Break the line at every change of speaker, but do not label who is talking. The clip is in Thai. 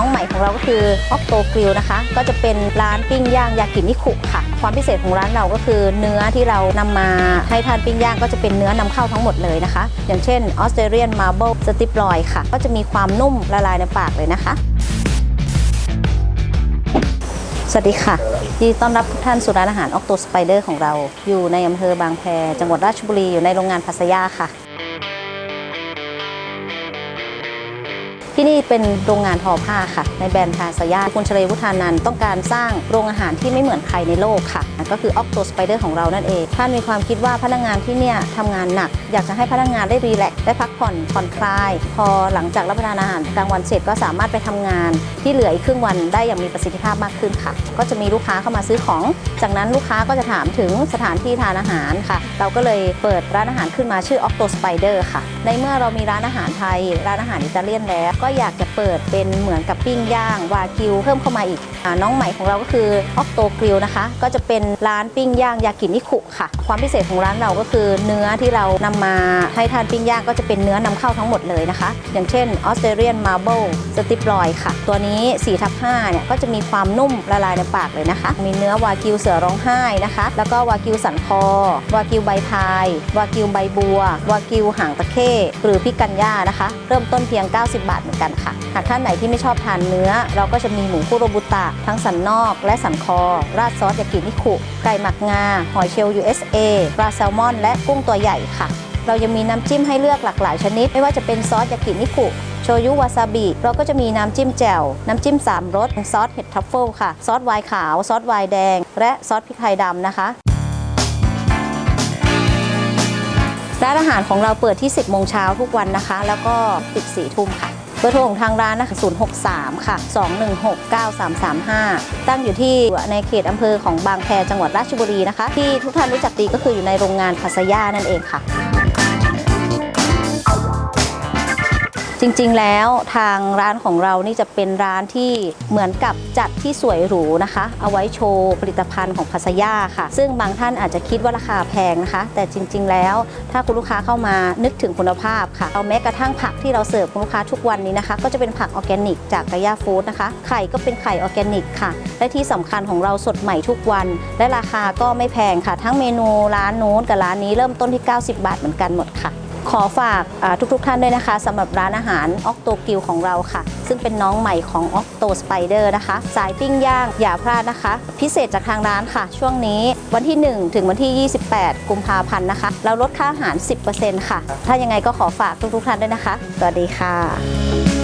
น้องใหม่ของเราก็คือ Octo Grill นะคะ ก็จะเป็นร้านปิ้งย่างยากินิคุค่ะ ความพิเศษของร้านเราก็คือเนื้อที่เรานำมาให้ทานปิ้งย่างก็จะเป็นเนื้อนำเข้าทั้งหมดเลยนะคะ อย่างเช่น Australian Marble Strip Loin ค่ะ ก็จะมีความนุ่มละลายในปากเลยนะคะสวัสดีค่ะยินดีต้อนรับทุกท่านสู่ร้านอาหาร Octo Spider ของเรา อยู่ในอำเภอบางแพ จังหวัดราชบุรี อยู่ในโรงงานพัสยาค่ะ ที่นี่เป็นโรงงานทอผ้าค่ะ ในแบรนด์ทาสยาคุณเฉลยวุฒานันต้องการสร้างโรงอาหารที่ไม่เหมือนใครในโลกค่ะ ก็คือ Octo Spider ของเรานั่นเอง ท่านมีความคิดว่าพนักงานที่เนี่ยทำงานหนัก อยากจะให้พนักงานได้รีแลกซ์ได้พักผ่อนผ่อนคลาย พอหลังจากรับประทานอาหารกลางวันเสร็จก็สามารถไปทำงาน ที่เหลืออีกครึ่งวันได้อย่างมีประสิทธิภาพมากขึ้นค่ะ ก็จะมีลูกค้าเข้ามาซื้อของ จากนั้นลูกค้าก็จะถามถึงสถานที่ทานอาหารค่ะ เราก็เลยเปิดร้านอาหารขึ้นมาชื่อ Octo Spider ค่ะ ในเมื่อเรามีร้านอาหารไทย ร้านอาหารอิตาเลียนแล้วก็อยากจะเปิดเป็นเหมือนกับปิ้งย่างวากิวเพิ่มเข้ามาอีกอน้องใหม่ของเราก็คือ Octo Grill นะคะ ก็จะเป็นร้านปิ้งย่างยากินิคุค่ะ ความพิเศษของร้านเราก็คือ เนื้อที่เรานำมาให้ทานปิ้งย่างก็จะเป็นเนื้อนำเข้าทั้งหมดเลยนะคะ อย่างเช่น Australian Marble Strip Loin ค่ะ ตัวนี้4ทับ5เนี่ยก็จะมีความนุ่มละลายในปากเลยนะคะ มีเนื้อวากิวเสือร้องไห้นะคะ แล้วก็วากิวสันคอ วากิวใบพาย วากิวใบบัว วากิวหางตะเข้หรือพิกันย่านะคะ เริ่มต้นเพียง 90 บาทเหมือนกันค่ะ หากท่านไหนที่ไม่ชอบทานเนื้อ เราก็จะมีหมูคุโรบุตะ ทั้งสันนอกและสันคอ ราดซอสยากินิคุ ไก่หมักงา หอยเชลล์ USA ปลาแซลมอน และกุ้งตัวใหญ่ค่ะ เรายังมีน้ำจิ้มให้เลือกหลากหลายชนิด ไม่ว่าจะเป็นซอสยากินิคุโชยุวาซาบิ เราก็จะมีน้ำจิ้มแจ่ว น้ำจิ้ม3รสซอสเห็ดทัฟเฟิลค่ะ ซอสไวน์ขาว ซอสไวน์แดง และซอสพริกไทยดำนะคะร้านอาหารของเราเปิดที่ 10 โมงเช้าทุกวันนะคะ แล้วก็ปิด4ทุ่มค่ะ เบอร์โทรของทางร้านนะคะ063 ค่ะ 216 9335 ตั้งอยู่ที่ในเขตอำเภอของบางแพจังหวัดราชบุรีนะคะ ที่ทุกท่านรู้จักดีก็คืออยู่ในโรงงานพัสยานั่นเองค่ะ จริงๆแล้วทางร้านของเรานี่จะเป็นร้านที่เหมือนกับจัดที่สวยหรูนะคะ เอาไว้โชว์ผลิตภัณฑ์ของพัสยาค่ะ ซึ่งบางท่านอาจจะคิดว่าราคาแพงนะคะ แต่จริง ๆ แล้วถ้าคุณลูกค้าเข้ามานึกถึงคุณภาพค่ะเอาแม้กระทั่งผักที่เราเสิร์ฟคุณลูกค้าทุกวันนี้นะคะ ก็จะเป็นผักออร์แกนิก จากกายาฟู้ดนะคะไข่ก็เป็นไข่ออร์แกนิกค่ะ และที่สำคัญของเราสดใหม่ทุกวัน และราคาก็ไม่แพงค่ะ ทั้งเมนูร้านโน้นกับร้านนี้เริ่มต้นที่ 90 บาทเหมือนกันหมดค่ะ ขอฝากทุกทุกๆท่านด้วยนะคะสำหรับร้านอาหาร Octo g r i l l ของเราค่ะ ซึ่งเป็นน้องใหม่ของออกโตสไปเดอร์นะคะ สายปิ้งย่างอย่าพลาดนะคะ พิเศษจากทางร้านค่ะ ช่วงนี้วันที่ 1 ถึงวันที่ 28 กุมภาพันธ์นะคะ เราลดค่าอาหาร 10%ค่ะ ถ้ายังไงก็ขอฝากทุกๆท่านด้วยนะคะ สวัสดีค่ะ